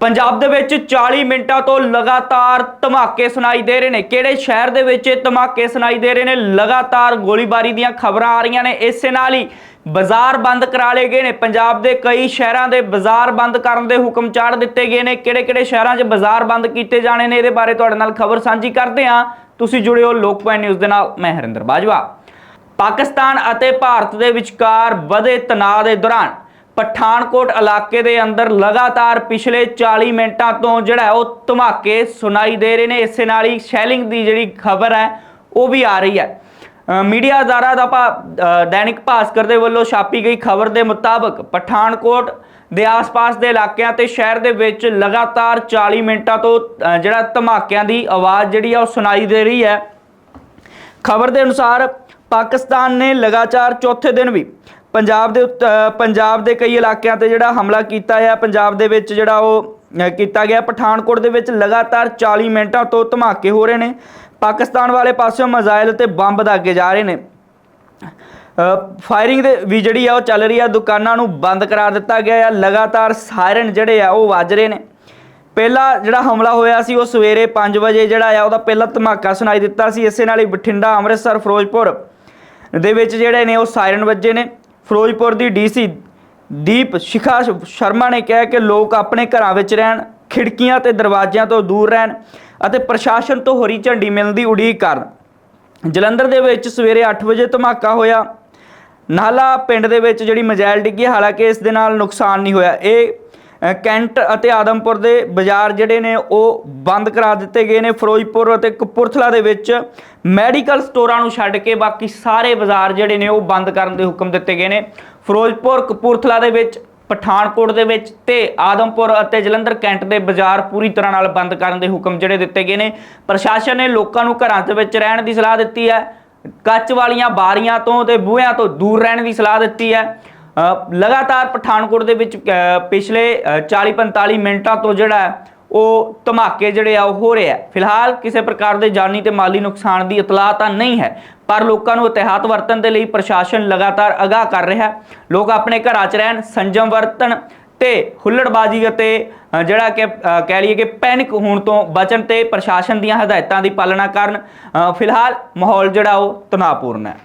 ਪੰਜਾਬ ਦੇ ਵਿੱਚ 40 ਮਿੰਟਾਂ ਤੋਂ ਲਗਾਤਾਰ ਧਮਾਕੇ ਸੁਣਾਈ ਦੇ ਰਹੇ ਨੇ। ਕਿਹੜੇ ਸ਼ਹਿਰ ਦੇ ਵਿੱਚ ਇਹ ਧਮਾਕੇ ਸੁਣਾਈ ਦੇ ਰਹੇ ਨੇ? ਲਗਾਤਾਰ ਗੋਲੀਬਾਰੀ ਦੀਆਂ ਖਬਰਾਂ ਆ ਰਹੀਆਂ ਨੇ। ਇਸੇ ਨਾਲ ਹੀ ਬਾਜ਼ਾਰ ਬੰਦ ਕਰਾ ਲਏ ਗਏ ਨੇ। ਪੰਜਾਬ ਦੇ ਕਈ ਸ਼ਹਿਰਾਂ ਦੇ ਬਾਜ਼ਾਰ ਬੰਦ ਕਰਨ ਦੇ ਹੁਕਮ ਚਾੜ ਦਿੱਤੇ ਗਏ ਨੇ। ਕਿਹੜੇ-ਕਿਹੜੇ ਸ਼ਹਿਰਾਂ 'ਚ ਬਾਜ਼ਾਰ ਬੰਦ ਕੀਤੇ ਜਾਣੇ ਨੇ? ਇਹਦੇ ਬਾਰੇ ਤੁਹਾਡੇ ਨਾਲ ਖਬਰ ਸਾਂਝੀ ਕਰਦੇ ਹਾਂ। ਤੁਸੀਂ ਜੁੜੇ ਹੋ ਲੋਕ ਪੁਆਇੰਟ ਨਿਊਜ਼ ਦੇ ਨਾਲ। ਮੈਂ ਹਰਿੰਦਰ ਬਾਜਵਾ। ਪਾਕਿਸਤਾਨ ਅਤੇ ਭਾਰਤ ਦੇ ਵਿਚਕਾਰ ਵਧੇ ਤਣਾਅ ਦੇ ਦੌਰਾਨ ਪਠਾਨਕੋਟ ਇਲਾਕੇ ਦੇ ਅੰਦਰ ਲਗਾਤਾਰ ਪਿਛਲੇ 40 ਮਿੰਟਾਂ ਤੋਂ ਜਿਹੜਾ ਉਹ ਧਮਾਕੇ ਸੁਣਾਈ ਦੇ ਰਹੇ ਨੇ। ਇਸੇ ਨਾਲ ਹੀ ਸ਼ੈਲਿੰਗ ਦੀ ਜਿਹੜੀ ਖਬਰ ਹੈ, ਉਹ ਵੀ ਆ ਰਹੀ ਹੈ। ਮੀਡੀਆ ਅਦਾਰਾ ਦਾ ਭਾ- ਦੈਨਿਕ ਭਾਸਕਰ ਦੇ ਵੱਲੋਂ ਛਾਪੀ ਗਈ ਖਬਰ ਦੇ ਮੁਤਾਬਕ ਪਠਾਨਕੋਟ ਦੇ ਆਸ-ਪਾਸ ਦੇ ਇਲਾਕਿਆਂ ਤੇ ਸ਼ਹਿਰ ਦੇ ਵਿੱਚ ਲਗਾਤਾਰ 40 ਮਿੰਟਾਂ ਤੋਂ ਜਿਹੜਾ ਧਮਾਕਿਆਂ ਦੀ ਆਵਾਜ਼ ਜਿਹੜੀ ਆ ਉਹ ਸੁਣਾਈ ਦੇ ਰਹੀ ਹੈ। ਖਬਰ ਦੇ ਅਨੁਸਾਰ ਪਾਕਿਸਤਾਨ ਨੇ ਲਗਾਤਾਰ ਚੌਥੇ ਦਿਨ ਵੀ ਪੰਜਾਬ ਦੇ ਉੱਤ- ਪੰਜਾਬ ਦੇ ਕਈ ਇਲਾਕਿਆਂ ਤੇ ਜਿਹੜਾ ਹਮਲਾ ਕੀਤਾ ਹੈ, ਪੰਜਾਬ ਦੇ ਵਿੱਚ ਜਿਹੜਾ ਉਹ ਕੀਤਾ ਗਿਆ। ਪਠਾਨਕੋਟ ਦੇ ਵਿੱਚ ਲਗਾਤਾਰ 40 ਮਿੰਟਾਂ ਤੋਂ ਧਮਾਕੇ ਹੋ ਰਹੇ ਨੇ। ਪਾਕਿਸਤਾਨ ਵਾਲੇ ਪਾਸਿਓਂ ਮਜ਼ਾਇਲ ਤੇ ਬੰਬ ਦਾਗੇ ਜਾ ਰਹੇ ਨੇ। ਫਾਇਰਿੰਗ ਦੇ ਵੀ ਜਿਹੜੀ ਆ ਉਹ ਚੱਲ ਰਹੀ ਆ, ਦੁਕਾਨਾਂ ਨੂੰ ਬੰਦ ਕਰਾ ਦਿੱਤਾ ਗਿਆ ਆ। ਲਗਾਤਾਰ ਸਾਇਰਨ ਜਿਹੜੇ ਆ ਉਹ ਵੱਜ ਰਹੇ ਨੇ। ਪਹਿਲਾ ਜਿਹੜਾ ਹਮਲਾ ਹੋਇਆ ਸੀ, ਉਹ ਸਵੇਰੇ 5 ਵਜੇ ਜਿਹੜਾ ਆ, ਉਹਦਾ ਪਹਿਲਾ ਧਮਾਕਾ ਸੁਣਾਈ ਦਿੱਤਾ ਸੀ। ਇਸੇ ਨਾਲ ਹੀ ਬਠਿੰਡਾ, ਅੰਮ੍ਰਿਤਸਰ, ਫਿਰੋਜ਼ਪੁਰ ਦੇ ਵਿੱਚ ਜਿਹੜੇ ਨੇ ਉਹ ਸਾਇਰਨ ਵੱਜੇ ਨੇ। ਫਿਰੋਜ਼ਪੁਰ ਦੀ ਡੀਸੀ ਦੀਪ ਸ਼ਿਖਾ ਸ਼ਰਮਾ ਨੇ ਕਿਹਾ ਕਿ ਲੋਕ ਆਪਣੇ ਘਰਾਂ ਵਿੱਚ ਰਹਿਣ, ਖਿੜਕੀਆਂ ਤੇ ਦਰਵਾਜ਼ਿਆਂ ਤੋਂ ਦੂਰ ਰਹਿਣ ਅਤੇ ਪ੍ਰਸ਼ਾਸਨ ਤੋਂ ਹਰੀ ਝੰਡੀ ਮਿਲਣ ਦੀ ਉਡੀਕ ਕਰਨ। ਜਲੰਧਰ ਦੇ ਵਿੱਚ ਸਵੇਰੇ 8 ਵਜੇ ਧਮਾਕਾ ਹੋਇਆ। ਨਾਲਾ ਪਿੰਡ ਦੇ ਵਿੱਚ ਜਿਹੜੀ ਮਜਾਇਲ ਡਿੱਗੀ ਹਾਲਾਂਕਿ ਇਸ ਦੇ ਨਾਲ ਨੁਕਸਾਨ ਨਹੀਂ ਹੋਇਆ। ਇਹ ਕੈਂਟ ਅਤੇ ਆਦਮਪੁਰ ਦੇ ਬਾਜ਼ਾਰ ਜਿਹੜੇ ਨੇ ਉਹ ਬੰਦ ਕਰਾ ਦਿੱਤੇ ਗਏ ਨੇ। ਫਿਰੋਜ਼ਪੁਰ ਅਤੇ ਕਪੂਰਥਲਾ ਦੇ ਵਿੱਚ ਮੈਡੀਕਲ ਸਟੋਰਾਂ ਨੂੰ ਛੱਡ ਕੇ ਬਾਕੀ ਸਾਰੇ ਬਾਜ਼ਾਰ ਜਿਹੜੇ ਨੇ ਉਹ ਬੰਦ ਕਰਨ ਦੇ ਹੁਕਮ ਦਿੱਤੇ ਗਏ ਨੇ। ਫਿਰੋਜ਼ਪੁਰ, ਕਪੂਰਥਲਾ ਦੇ ਵਿੱਚ, ਪਠਾਨਕੋਟ ਦੇ ਵਿੱਚ ਤੇ ਆਦਮਪੁਰ ਅਤੇ ਜਲੰਧਰ ਕੈਂਟ ਦੇ ਬਾਜ਼ਾਰ ਪੂਰੀ ਤਰ੍ਹਾਂ ਨਾਲ ਬੰਦ ਕਰਨ ਦੇ ਹੁਕਮ ਜਿਹੜੇ ਦਿੱਤੇ ਗਏ ਨੇ। ਪ੍ਰਸ਼ਾਸਨ ਨੇ ਲੋਕਾਂ ਨੂੰ ਘਰਾਂ ਦੇ ਵਿੱਚ ਰਹਿਣ ਦੀ ਸਲਾਹ ਦਿੱਤੀ ਹੈ। ਕੱਚ ਵਾਲੀਆਂ ਬਾਰੀਆਂ ਤੋਂ ਤੇ ਬੂਹਿਆਂ ਤੋਂ ਦੂਰ ਰਹਿਣ ਦੀ ਸਲਾਹ ਦਿੱਤੀ ਹੈ। ਲਗਾਤਾਰ ਪਠਾਨਕੋਟ ਦੇ ਵਿੱਚ ਪਿਛਲੇ 40-45 ਮਿੰਟਾਂ ਤੋਂ ਜਿਹੜਾ ਉਹ ਧਮਾਕੇ ਜਿਹੜੇ ਆ, ਉਹ ਹੋ ਰਹੇ ਆ। ਫਿਲਹਾਲ ਕਿਸੇ ਪ੍ਰਕਾਰ ਦੇ ਜਾਨੀ ਤੇ ਮਾਲੀ ਨੁਕਸਾਨ ਦੀ ਇਤਲਾਹ ਤਾਂ ਨਹੀਂ ਹੈ, ਪਰ ਲੋਕਾਂ ਨੂੰ ਇਤਿਹਾਤ ਵਰਤਣ ਦੇ ਲਈ ਪ੍ਰਸ਼ਾਸਨ ਲਗਾਤਾਰ ਅਗਾਹ ਕਰ ਰਿਹਾ ਹੈ। ਲੋਕ ਆਪਣੇ ਘਰਾਂ 'ਚ ਰਹਿਣ, ਸੰਜਮ ਵਰਤਣ ਤੇ ਹੁੱਲੜਬਾਜ਼ੀ ਅਤੇ ਜਿਹੜਾ ਕਿ ਕਹਿ ਲਈਏ ਕਿ ਪੈਨਿਕ ਹੋਣ ਤੋਂ ਬਚਣ ਤੇ ਪ੍ਰਸ਼ਾਸਨ ਦੀਆਂ ਹਦਾਇਤਾਂ ਦੀ ਪਾਲਣਾ ਕਰਨ ਫਿਲਹਾਲ ਮਾਹੌਲ ਜਿਹੜਾ ਉਹ ਤਣਾਅਪੂਰਨ ਹੈ।